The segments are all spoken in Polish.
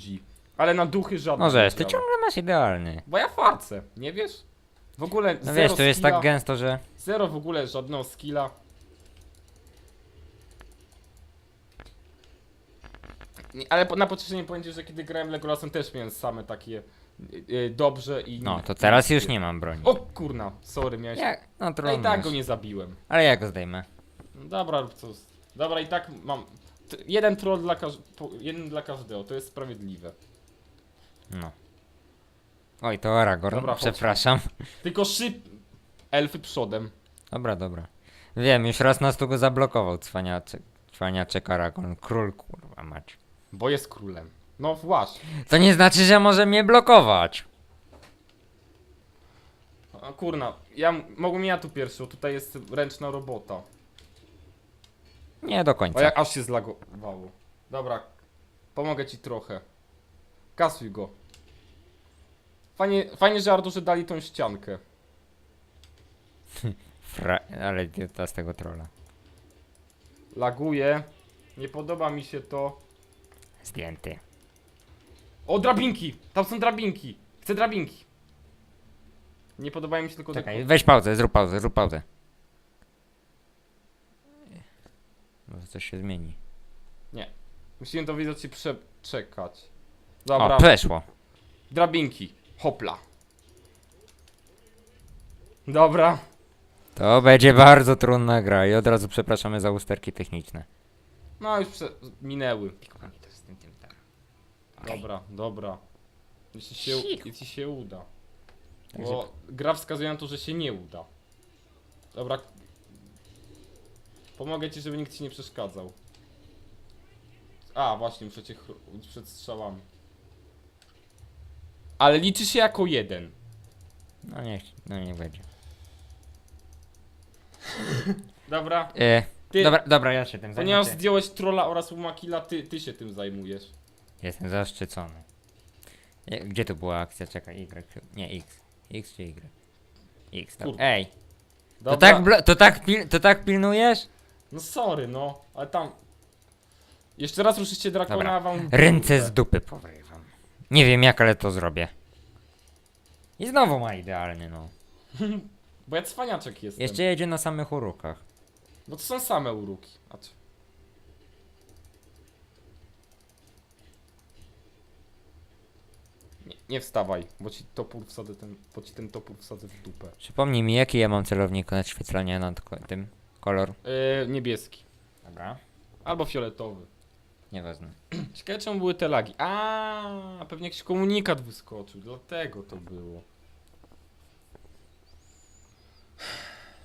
ludzi. Ale na duchy żadne. Możesz, nie ty działa. ciągle masz idealny. Bo ja farcę, nie wiesz? W ogóle No zero wiesz, to jest skilla, tak gęsto, że... Zero w ogóle żadnego skilla. Nie, Ale po, na pocieszenie powiem ci, że kiedy grałem Legolasem też miałem same takie y, y, dobrze i... No, to teraz już nie mam broni. O kurna, sorry, miałeś... Jak? No Ja trudno. i tak już. go nie zabiłem. Ale ja go zdejmę. No Dobra, rób co... Dobra, i tak mam... Jeden troll dla, każ... po- jeden dla każdego, to jest sprawiedliwe. No. Oj, to Aragorn, Dobra, chodź. przepraszam. Tylko szyb... Elfy przodem. Dobra, dobra. Wiem, już raz nas tu go zablokował, cwaniaczek. Cwaniaczek Aragorn, król, kurwa mać. Bo jest królem. No właśnie. To nie znaczy, że może mnie blokować. A kurna, ja m- mogłem ja tu pierwszy, bo tutaj jest ręczna robota. Nie do O końca. jak aż się zlagowało. Dobra, pomogę ci trochę. Kasuj go. Fajnie, fajnie że Ardurzy dali tą ściankę. Fra... Ale ta z tego trolla. Laguje. Nie podoba mi się to. Zdjęty. O, drabinki! Tam są drabinki! Chcę drabinki! Nie podobają mi się tylko Czekaj, te... weź pauzę, zrób pauzę, zrób pauzę. Coś się zmieni. Musimy dowiedzieć się przeczekać. Dobra, O, przeszło. drabinki. Hopla. Dobra. To będzie bardzo trudna gra i od razu przepraszamy za usterki techniczne. No już prze... minęły. Dobra, dobra. Jeśli się, jeśli się uda. Bo gra wskazuje na to, że się nie uda. Dobra. Pomogę ci, żeby nikt ci nie przeszkadzał. A, właśnie, muszę cię chr- przed strzałami. Ale liczy się jako jeden. No niech, no niech będzie. Dobra. E, Ty, dobra, dobra, ja się tym zajmę. ponieważ zdjąłeś trolla oraz umakila, ty, ty się tym zajmujesz. Jestem zaszczycony. E, Gdzie to była akcja? Czekaj, Y. Nie, X. X czy Y? X, tak. Kurde. Ej, to Dobra. tak, blo- to, tak pil- to tak pilnujesz? No sorry, no, ale tam... Jeszcze raz ruszycie drakona, Dobra. wam... Ręce z dupy powrywam. Nie wiem jak, ale to zrobię. I znowu ma idealny, no. Bo ja cwaniaczek jestem. Jeszcze jedzie na samych urukach. Bo to są same uruki. A co? Nie, nie wstawaj, bo ci topór wsadzę ten, bo ci ten topór wsadzę w dupę. Przypomnij mi, jaki ja mam celownik nadświetlania nad ko- tym kolor. Yy, niebieski. Dobra. Albo fioletowy. Nieważne. Ciekawe czemu były te lagi. A, pewnie jakiś komunikat wyskoczył, dlatego to było.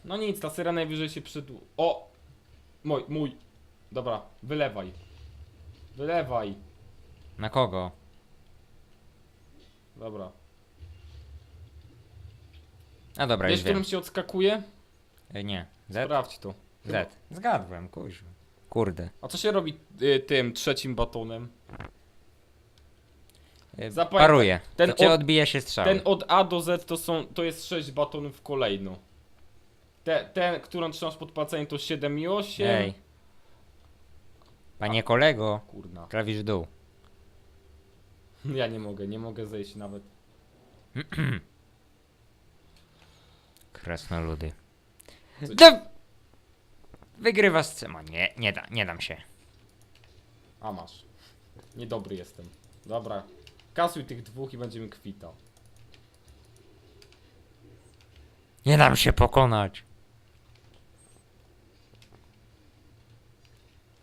No nic, ta seria najwyżej się przydłu... O! Mój, mój. Dobra, wylewaj. Wylewaj. Na kogo? Dobra. A dobra, Wiesz, już wiem. którym się odskakuje? E, Nie. Z? Sprawdź to. Z. Zgadłem. Kurde. A co się robi y, tym trzecim batonem? E, Zapamiętaj, Paruje. ten to cię od- odbije się strzał. Ten od A do Z to są, to jest 6 batonów kolejno. Te, ten, którą trzymasz pod palcami to 7 i 8. Ej. Panie kolego, Kurna. klawisz dół. Ja nie mogę, nie mogę zejść nawet. Krasnoludy. Do... Wygrywasz Cema. Nie, nie da, nie dam się. A masz. Niedobry jestem. Dobra. Kasuj tych dwóch i będziemy kwita. Nie dam się pokonać.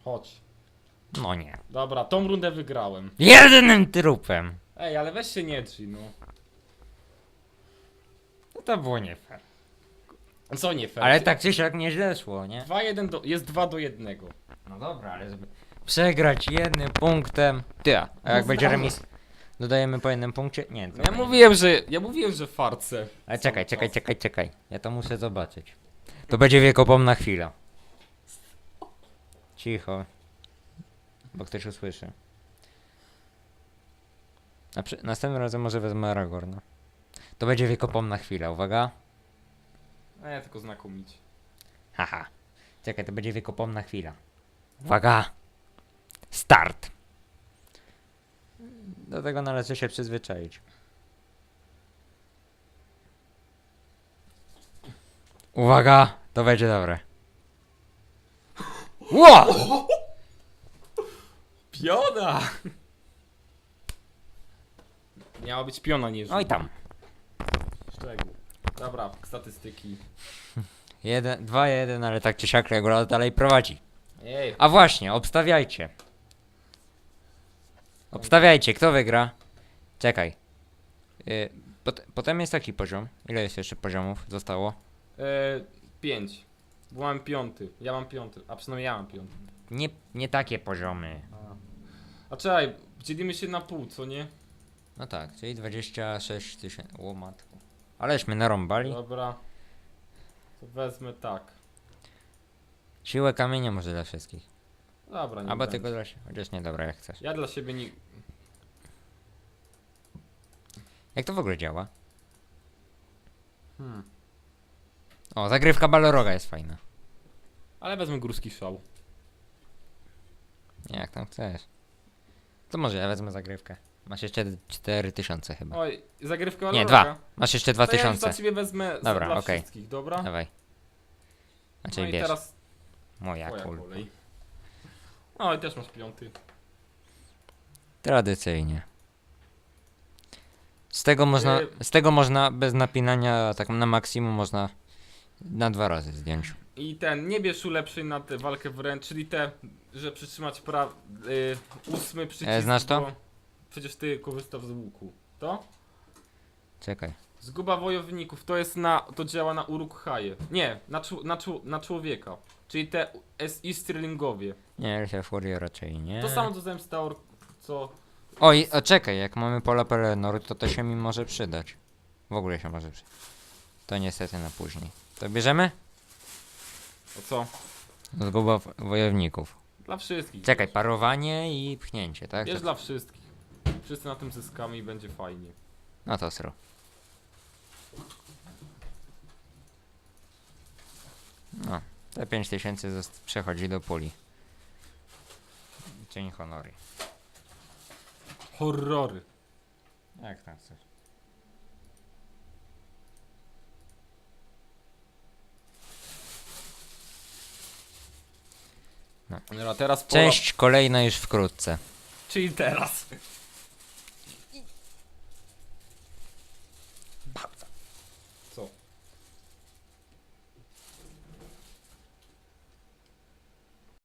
Chodź. No nie. Dobra, tą rundę wygrałem. Jedynym trupem. Ej, ale weź się nie drzyj, no. No to było nie fair. Co nie fair? Ale tak czy siak nieźle szło, nie? 2, 1 do, jest 2 do 1. No dobra, ale żeby przegrać jednym punktem. Ty, a No jak będzie znam. remis, dodajemy po jednym punkcie? Nie, to Ja nie. mówiłem, że. Ja mówiłem, że farce. Ale czekaj, czekaj, czekaj, czekaj. Ja to muszę zobaczyć. To będzie wiekopomna chwila. Cicho. Bo ktoś usłyszy. A przy, następnym razem może wezmę Aragorna. To będzie wiekopomna chwila, uwaga. A ja tylko znakomicie. Haha. Czekaj, to będzie wiekopomna chwila. Uwaga! Start! Do tego należy się przyzwyczaić. Uwaga! To będzie dobre. Ło! Piona! Miała być piona, nie Oj tam. Szczegół. Dobra, statystyki. Jeden, dwa, jeden, ale tak czy siak regular dalej prowadzi. Ej, A właśnie, obstawiajcie. Obstawiajcie, kto wygra? Czekaj. Y, pot, potem jest taki poziom. Ile jest jeszcze poziomów zostało? e, pięć. Bo mam piąty. Ja mam piąty. A przynajmniej ja mam piąty. Nie, nie takie poziomy. A czekaj, dzielimy się na pół, co nie? No tak, czyli 26 tysięcy. O matko. Aleśmy narąbali. Dobra. To wezmę tak. Siłę kamienia może dla wszystkich. Dobra, nie Albo tylko dla siebie. Chociaż nie, dobra, jak chcesz. Ja dla siebie nie... Jak to w ogóle działa? Hmm. O, zagrywka baloroga jest fajna. Ale wezmę górski szał. Nie, jak tam chcesz. To może ja wezmę zagrywkę. Masz jeszcze 4000 chyba. Oj, zagrywka Nie, Valoroga. dwa. Masz jeszcze To ja już 2000. dla ciebie wezmę za Dobra, dla okej. wszystkich, dobra? Dawaj. Znaczy no i bierz. teraz Moja twoja kul. kolej. O, i też masz piąty. Tradycyjnie. Z tego można, Y- z tego można bez napinania, tak na maksimum można na dwa razy zdjąć. I ten, nie bierz ulepszeń na tę walkę wręcz, czyli te, że przytrzymać pra... Y, ósmy przycisk, E, znasz to? bo Przecież ty korzystasz z łuku. To? Czekaj. Zguba wojowników, to jest na, to działa na Uruk-haje. Nie, na, czu, na, czu, na człowieka. Czyli te SI Sterlingowie. Nie, Elfia Fury raczej nie. To samo co zemsta Or... co... Oj, o czekaj, jak mamy pola Pelenor, to to się mi może przydać. W ogóle się może przydać. To niestety na później. To bierzemy? O co? Zguba wojowników. Dla wszystkich. Czekaj, parowanie i pchnięcie, tak? Wiesz To- dla wszystkich. Wszyscy na tym zyskamy i będzie fajnie. No to sro. No, te 5000 zost- przechodzi do puli. Cień honory. Horrory. Jak tam chcesz? Dobra, teraz pola... Część kolejna już wkrótce. Czyli teraz.